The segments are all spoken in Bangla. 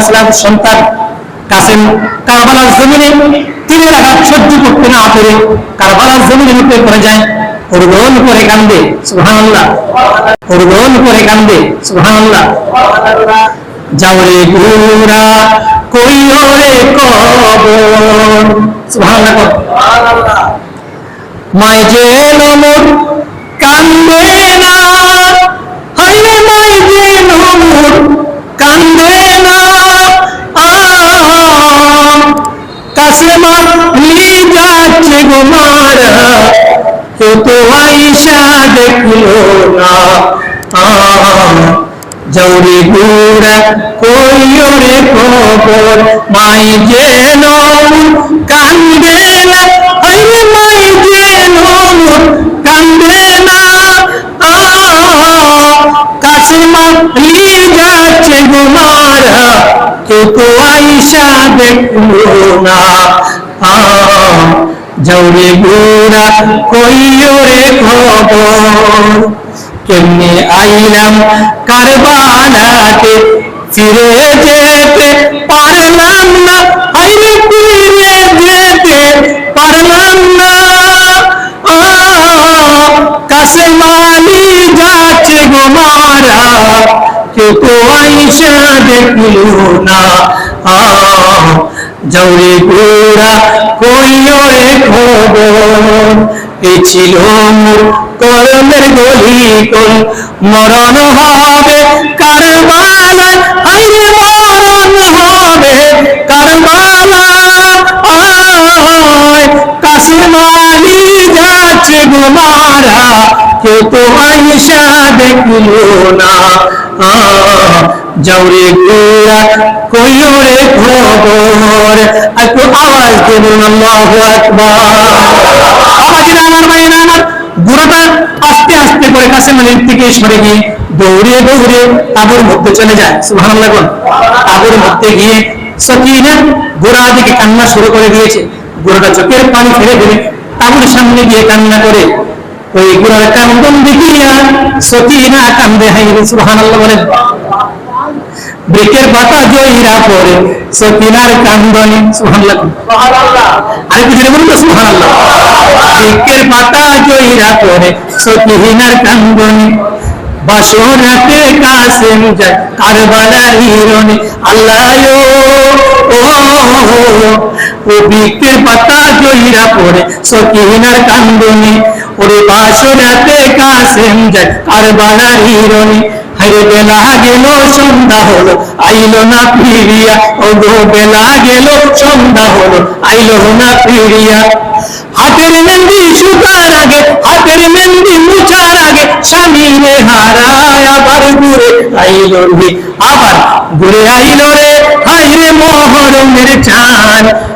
ইসলাম সন্তান কারবালার জমিনে করতে না কারবালার উপরে পড়ে যায় করে কান্দে করে কান্দে যাওরে গুরা রে কবর, সুবহানাল্লাহ মাই যে কান্দে না। মালি যাচ্ছে গো মারা। কেউ তো আইসা দেখল না। জৌরি গুড়া কইও রে খবর, মাই যেন কান্দে না। আইরে মাই যেন কান্দে না। কাছে মালি যাচ্ছে গো মারা। কেউ আইসা দেখল না। জৌরি গুড়া কইও রে খবর। কেমনে আইলাম কারবালাতে? ফিরে যেতে পারলাম না আইরে ফিরে যেতে পারলাম না। কাছে মালি যাচ্ছে গো মারা কেউ তো আইসা দেখল না। আহ, জৌরে গোড়া কইও রে খবর। এই ছিল মোর কলমের গলি কোন মরণ হবে, কারবালা আইরে মরণ হবে, কারবালা, আয়। কাছে মালি যাচ্ছে গোমারা কেউ তো আইসা দেখল না। আহ, যাওরে গোড়া কইও রে খবর একটু আওয়াজ আল্লাহু আকবার। আওয়াজ না আস্তে আস্তে করে কাছে মালির থেকে সরে গিয়ে দৌড়িয়ে দৌড়িয়ে তাবুর মধ্যে চলে যায়। সুবহানাল্লাহ বল মধ্যে গিয়ে সকিনা গোড়া দিকে কান্না শুরু করে দিয়েছে। গোড়াটা চোখের পানি ফেলে ফেলে তাবুর সামনে গিয়ে কান্না করে ওই গোড়ার কান্দন দেখিয়া সকিনা কান্দে হাইরে সুবহানাল্লাহ বলেন ব্রেকের জয়ীরা পরে সকিনার কান্দনে সুবহানাল্লাহ। আরে কিছু বলুন তো সুবহানাল্লাহ। ব্রেকের পাতা জয়ীরা পরে সকিনার কান্দনে কাসেম যায় কারবালার আল্লাহ ও বিকের পাতা জয়ীরা পরে সকিনার কান্দনে ওরে বাসরাতে কাসেম যায় কারবালার হিরনে হাইরে বেলা গেল, সন্ধ্যা হলো। আইলো না ফিরিয়া ও গো বেলা গেল, সন্ধ্যা হলো। আইলো না ফিরিয়া হাতের মেহেন্দি শুকার আগে, হাতের মেহেন্দি মুছার আগে, স্বামী রে হারায় আবার ঘুরে আইলো রে আবার ঘুরে আইলো রে হাইরে মহরমের চান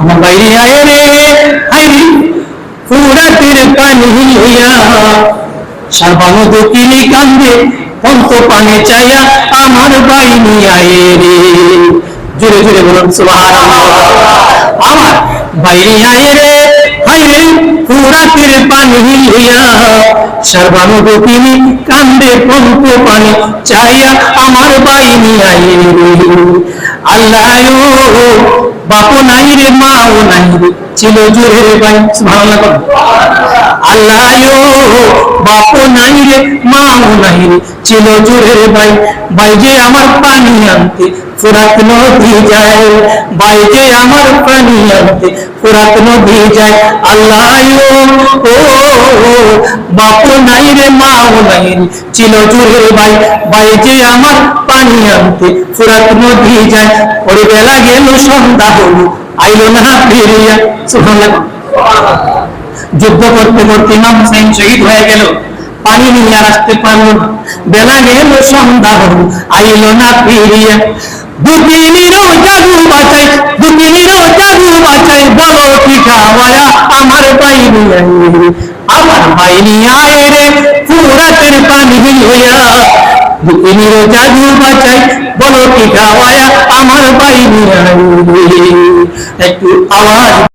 আমার বাইরে আয় রে হাইরে ফুরাতের পানি হইয়া সাবানো দকিনি কান্দে পন্ত পানে চাইয়া আমার বাইনি আয় রে। জোরে জোরে বলুন, সুবহানাল্লাহ। আমার বাইরে আয় রে হাইরে ফুরাতের পানি হইয়া সর্বানু দকিনি কান্দে পন্ত পানে চাইয়া আমার বাইনি আয় রে। আল্লাহ বাপও নাই রে, মাও নাই রে ছিল জোরে ভাই, সুবহানাল্লাহ। আল্লাহ বাপও নাই রে, মাও নাই রে ছিল জোরে ভাই ভাই যে আমার পানি আনতে ফুরাত নদী যায়, বাইরে আমার প্রাণী আনতে ফুরাত নদী যায়। আল্লাহ ও বাপু নাই রে, মাও নাই ছিল জুড়ে আমার পানি আনতে নদী যায়। ওরে বেলা গেল, সন্ধ্যা না ফিরিয়া যুদ্ধ করতে করতে ইমাম হুসাইন শহীদ হয়ে গেল, পানি নিয়ে আসতে পারল না। বেলা গেল, সন্ধ্যা হল, আইলো না ফিরিয়া। আমার বাইনি আয় রে আমার বাইনি আয় রে ফুরাতের পানি হইয়া দুদিনেরও জাদু বাঁচাই বলো কি খাওয়ায়া আমার বাইনি আয় রে একটু আওয়াজ